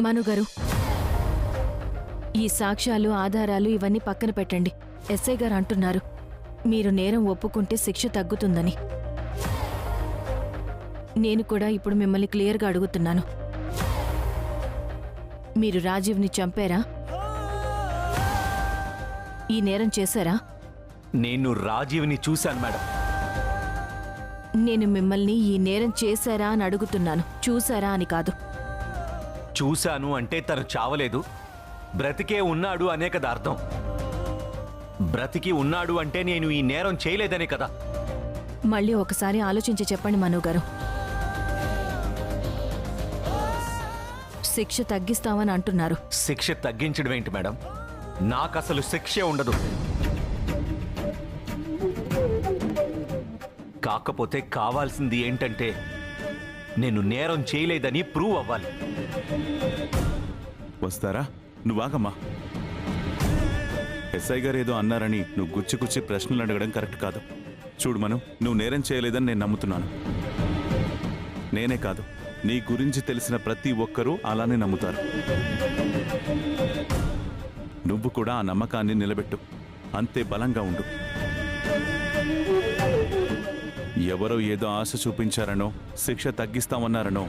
మనుగారు. ఈ సాక్ష్యాలు ఆధారాలు ఇవన్నీ పక్కన పెట్టండి. ఎస్ఐ గారు అంటున్నారు మీరు నేరం ఒప్పుకుంటే శిక్ష తగ్గుతుందని. నేను కూడా ఇప్పుడు మిమ్మల్ని క్లియర్గా అడుగుతున్నాను. మీరు రాజీవ్ని చంపారా? ఈ నేరం చేశారా? నేను రాజీవ్ని చూశాను మేడం. నేను మిమ్మల్ని ఈ నేరం చేశారా అని అడుగుతున్నాను. చూసారా అని కాదు. చూశాను అంటే తను చావలేదు. బ్రతికే ఉన్నాడు అనే కదా అర్థం. బ్రతికి ఉన్నాడు అంటే నేను ఈ నేరం చేయలేదనే కదా. మళ్ళీ ఒకసారి ఆలోచించి చెప్పండి మను గారు. శిక్ష తగ్గిస్తామని అంటున్నారు. శిక్ష తగ్గించడం ఏంటి మేడం? నాకు అసలు శిక్షే ఉండదు. కాకపోతే కావాల్సింది ఏంటంటే నేను నేరం చేయలేదని ప్రూవ్ అవ్వాలి. వస్తారా? నువ్వాగమ్మా ఎస్ఐ గారు ఏదో అన్నారని నువ్వు గుచ్చి గుచ్చి ప్రశ్నలు అడగడం కరెక్ట్ కాదు. చూడు మను నువ్వు నేరం చేయలేదని నేను నమ్ముతున్నాను. నేనే కాదు నీ గురించి తెలిసిన ప్రతి ఒక్కరూ అలానే నమ్ముతారు. నువ్వు కూడా ఆ నమ్మకాన్ని నిలబెట్టు. అంతే బలంగా ఉండు. ఎవరో ఏదో ఆశ చూపించారనో శిక్ష తగ్గిస్తామన్నారనో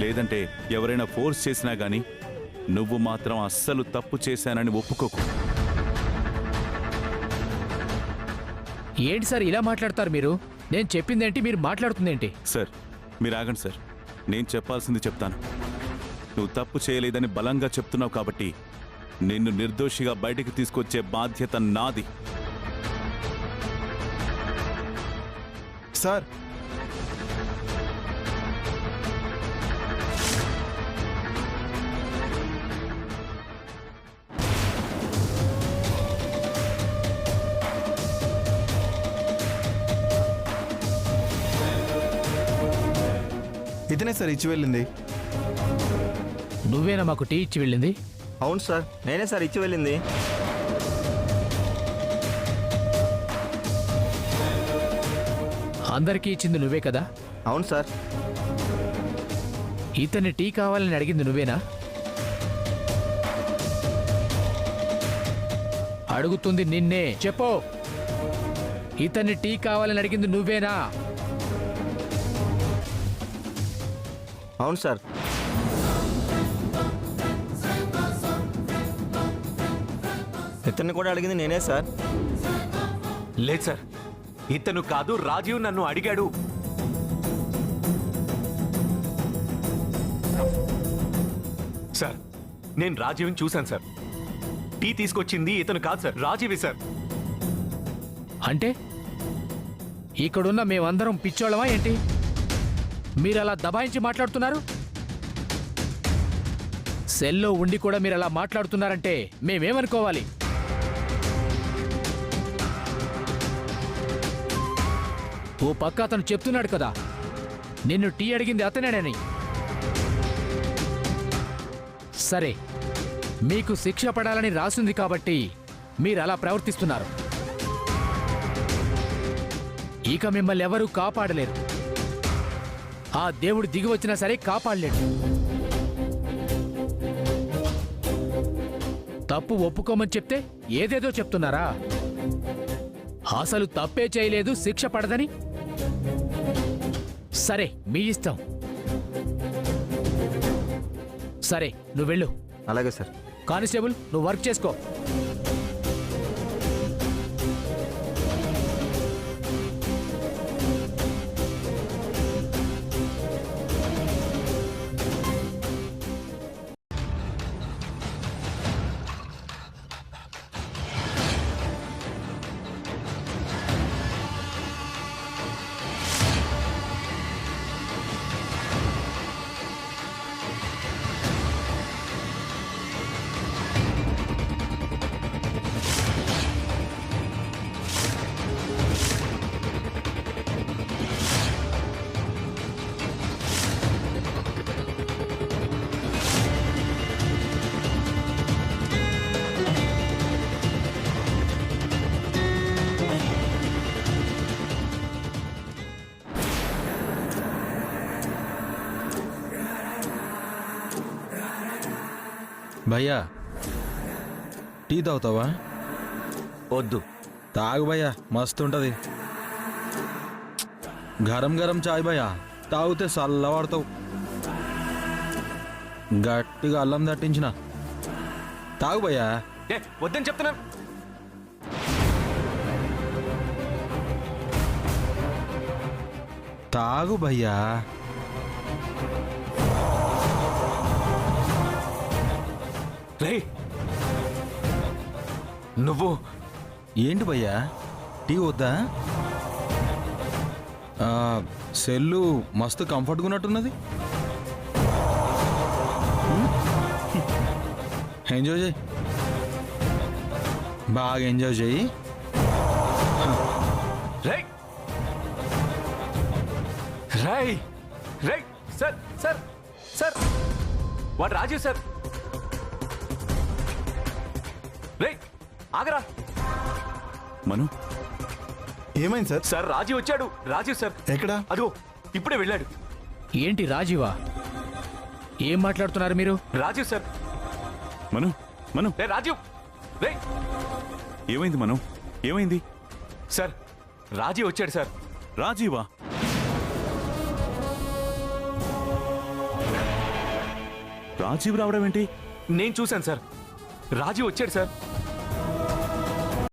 లేదంటే ఎవరైనా ఫోర్స్ చేసినా గానీ నువ్వు మాత్రం అస్సలు తప్పు చేశానని ఒప్పుకోకు. ఏంటి సార్ ఇలా మాట్లాడతారు మీరు? నేను చెప్పిందేంటి మీరు మాట్లాడుతుందేంటి? సార్ మీరు ఆగండి సార్. నేను చెప్పాల్సింది చెప్తాను. నువ్వు తప్పు చేయలేదని బలంగా చెప్తున్నావు కాబట్టి నిన్ను నిర్దోషిగా బయటికి తీసుకొచ్చే బాధ్యత నాది. సార్ ఇతనే సార్ ఇచ్చి వెళ్ళింది. నువ్వేనా మాకు టీ ఇచ్చి వెళ్ళింది? అవును సార్ నేనే సార్ ఇచ్చి వెళ్ళింది. అందరికీ ఇచ్చింది నువ్వే కదా? అవును సార్. ఇతన్ని టీ కావాలని అడిగింది నువ్వేనా? అడుగుతుంది నిన్నే. చెప్పు. ఇతన్ని టీ కావాలని అడిగింది నువ్వేనా? అవును సార్. ఇతన్ని కూడా అడిగింది నేనే సార్. లేదు సార్. ఇతను కాదు రాజీవ్ నన్ను అడిగాడు. సార్ నేను రాజీవ్ని చూశాను సార్. టీ తీసుకొచ్చింది ఇతను కాదు సార్ రాజీవి సార్. అంటే? ఇక్కడున్న మేమందరం పిచ్చోళ్ళమా ఏంటి? మీరు అలా దబాయించి మాట్లాడుతున్నారు? సెల్లో ఉండి కూడా మీరు అలా మాట్లాడుతున్నారంటే మేమేమనుకోవాలి? ఓ పక్క అతను చెప్తున్నాడు కదా. నిన్ను టీ అడిగింది అతనేనని. సరే మీకు శిక్ష పడాలని రాసింది కాబట్టి మీరు అలా ప్రవర్తిస్తున్నారు. ఇక మిమ్మల్ని ఎవరూ కాపాడలేరు. ఆ దేవుడు దిగి వచ్చినా సరే కాపాడలేడు. తప్పు ఒప్పుకోమని చెప్తే ఏదేదో చెప్తున్నారా? అసలు తప్పే చేయలేదు శిక్ష పడదని? సరే మీ ఇష్టం. సరే నువ్వు వెళ్ళు. అలాగే సార్. కానిస్టేబుల్ నువ్వు వర్క్ చేసుకో. భయ్యా టీ తాగుతావా? వద్దు. తాగు భయ్యా మస్తు ఉంటుంది. గరం గరం చాయ్ భయ్యా తాగితే చల్లవాడతావు గట్టిగా అల్లం దట్టించిన తాగు భయ్యా. ఏ వద్దని చెప్తున్నాను. తాగు భయ్యా. రే నువ్వు? ఏంటి భయ్యా? టీ వద్దా? సెల్లు మస్తు కంఫర్ట్గా ఉన్నట్టున్నది? ఎంజాయ్ చేయి. బాగా ఎంజాయ్ చేయి. రై రై సార్ సార్ సార్. వాడు రాజీవ్ సార్. రై ఆగరా. మను. ఏమైంది సార్? సార్ రాజీవ్ వచ్చాడు. రాజీవ్ సార్. ఎక్కడా? అదిగో ఇప్పుడే వెళ్ళాడు. ఏంటి రాజీవా? ఏం మాట్లాడుతున్నారు మీరు? రాజీవ్ సార్. మను మను. రే రాజీవ్ రే. ఏమైంది మను? ఏమైంది? సార్ రాజీవ్ వచ్చాడు సార్. రాజీవా? రాజీవ్ రావడం ఏంటి? నేను చూశాను సార్. రాజీవ్ వచ్చాడు సార్.